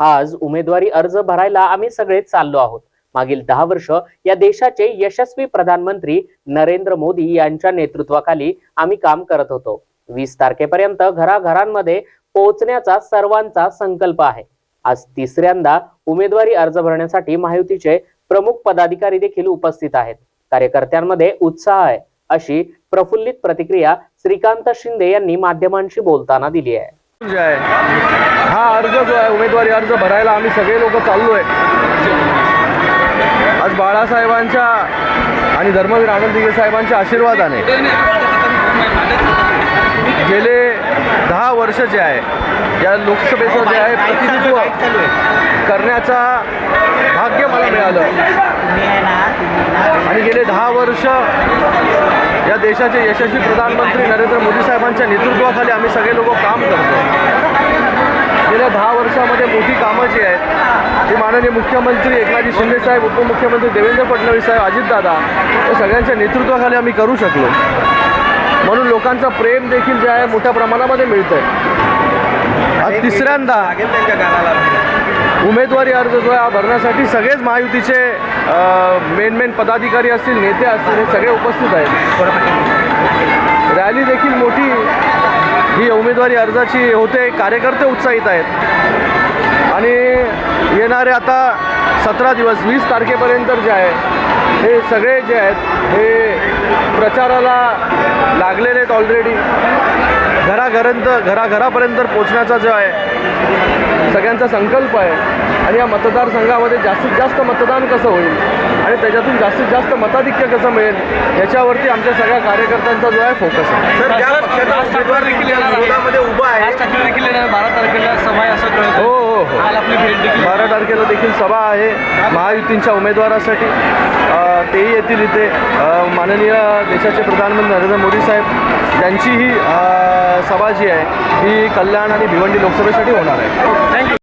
आज उमेदवारी अर्ज भरायला आम्ही सगळे चाललो आहोत. मागील दहा वर्ष या देशाचे यशस्वी प्रधानमंत्री नरेंद्र मोदी यांच्या नेतृत्वाखाली आम्ही काम करत होतो. वीस तारखेपर्यंत घराघरांमध्ये पोहोचण्याचा सर्वांचा संकल्प आहे. आज तिसऱ्यांदा उमेदवारी अर्ज भरण्यासाठी महायुतीचे प्रमुख पदाधिकारी देखील उपस्थित आहेत. कार्यकर्त्यांमध्ये उत्साह आहे अशी प्रफुल्लित प्रतिक्रिया श्रीकांत शिंदे यांनी माध्यमांशी बोलताना दिली आहे. हा अर्ज जो आहे उमेदवारी अर्ज भरायला आम्ही सगळे लोक चाललो आहे आज बाळासाहेबांच्या आणि धर्मवीर आनंद साहेबांच्या आशीर्वादाने गेले दहा वर्ष जे आहे या लोकसभेचं जे आहे प्रतिनिधित्व करण्याचा भाग्य मला मिळालं. आणि गेले दहा वर्ष या देशाचे यशस्वी प्रधानमंत्री नरेंद्र मोदी साहेबांच्या नेतृत्वाखाली आम्ही सगळे लोक काम करतो गेल्या दहा वर्षामध्ये मोठी कामं जी आहेत ती माननीय मुख्यमंत्री एकनाथजी शिंदे साहेब उपमुख्यमंत्री देवेंद्र फडणवीस साहेब अजितदादा या सगळ्यांच्या नेतृत्वाखाली आम्ही करू शकलो. म्हणून लोकांचं प्रेम देखील जे आहे मोठ्या प्रमाणामध्ये मिळतं आहे तिसऱ्यांदा उमेदवारी अर्ज जो आहे हा भरण्यासाठी सगळेच महायुतीचे मेन मेन पदाधिकारी असतील नेते असतील हे सगळे उपस्थित आहेत. रॅली देखील उमेदवारी अर्जाची होते कार्यकर्ते उत्साहित आहेत. आणि येणारे आता सतरा दिवस वीस तारखेपर्यंत जे आहे हे सगळे जे आहेत हे प्रचाराला लागलेले आहेत ऑलरेडी घराघरांत घराघरापर्यंत पोचण्याचा जो आहे सगळ्यांचा संकल्प आहे. आणि या मतदारसंघामध्ये जास्तीत जास्त मतदान कसं होईल? आणि त्याच्यातून जास्तीत जास्त मताधिक्य कसं मिळेल? याच्यावरती आमच्या सगळ्या कार्यकर्त्यांचा जो आहे फोकस आहे. उभा आहे. बारा तारखेला सभा आहे असं कळतं हो हो हो. काल आपली भेट देखील बारा तारखेला देखील सभा आहे. महायुतींच्या उमेदवारासाठी. तेही येतील इथे. माननीय देशाचे प्रधानमंत्री नरेंद्र मोदी साहेब यांची ही सभा जी आहे ही कल्याण आणि भिवंडी लोकसभेसाठी होणार आहे. थँक्यू